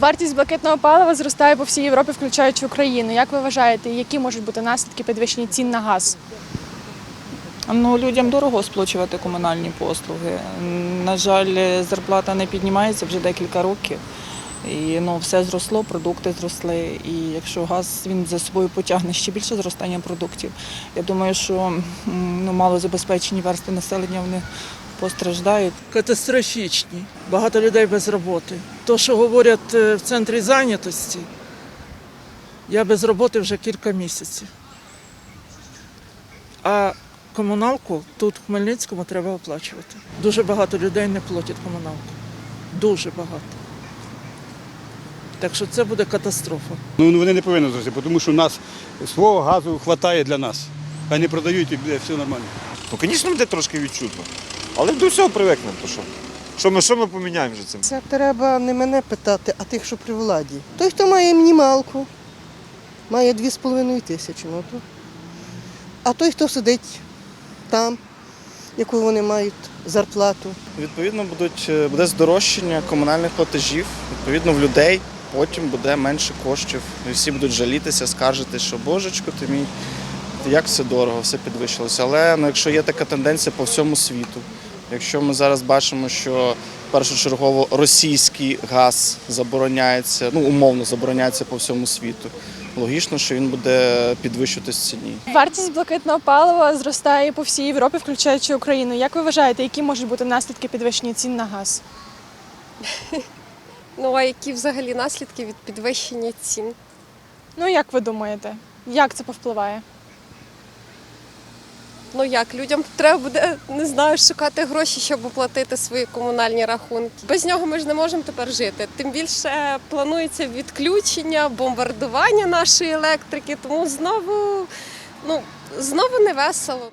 Вартість блакитного палива зростає по всій Європі, включаючи Україну. Як ви вважаєте, які можуть бути наслідки підвищення цін на газ? Ну, людям дорого сплачувати комунальні послуги. На жаль, зарплата не піднімається вже декілька років. І ну, все зросло, продукти зросли. І якщо газ він за собою потягне ще більше зростання продуктів, я думаю, що ну, малозабезпечені верстви населення вони постраждають. катастрофічні. Багато людей без роботи. То, що говорять е, в центрі зайнятості, я без роботи вже кілька місяців. А комуналку тут в Хмельницькому треба оплачувати. Дуже багато людей не платять комуналку. Дуже багато. Так що це буде катастрофа. Ну вони не повинні зрости, тому що у нас свого газу вистачає для нас. А не продають і все нормально. Ну, звісно, буде трошки відчутно. Але до всього привикнемо, то що? Що ми, що ми поміняємо вже цим? Це треба не мене питати, а тих, що при владі. Той, хто має мінімалку, має 2,5 тисячі. Ну, то. А той, хто сидить там, яку вони мають зарплату. Відповідно, будуть, е, буде здорожчання комунальних платежів, відповідно, в людей потім буде менше коштів. І всі будуть жалітися, скаржити, що божечко ти мій, як все дорого, все підвищилося. Але ну, якщо є така тенденція по всьому світу, якщо ми зараз бачимо, що першочергово російський газ забороняється, ну умовно забороняється по всьому світу, логічно, що він буде підвищуватись в ціні. Вартість блакитного палива зростає по всій Європі, включаючи Україну. Як ви вважаєте, які можуть бути наслідки підвищення цін на газ? Ну а які взагалі наслідки від підвищення цін? Ну як ви думаєте, як це повпливає? Ну як людям треба буде не знаю, шукати гроші, щоб оплатити свої комунальні рахунки. Без нього ми ж не можемо тепер жити. Тим більше планується відключення, бомбардування нашої електрики, тому знову ну знову не весело.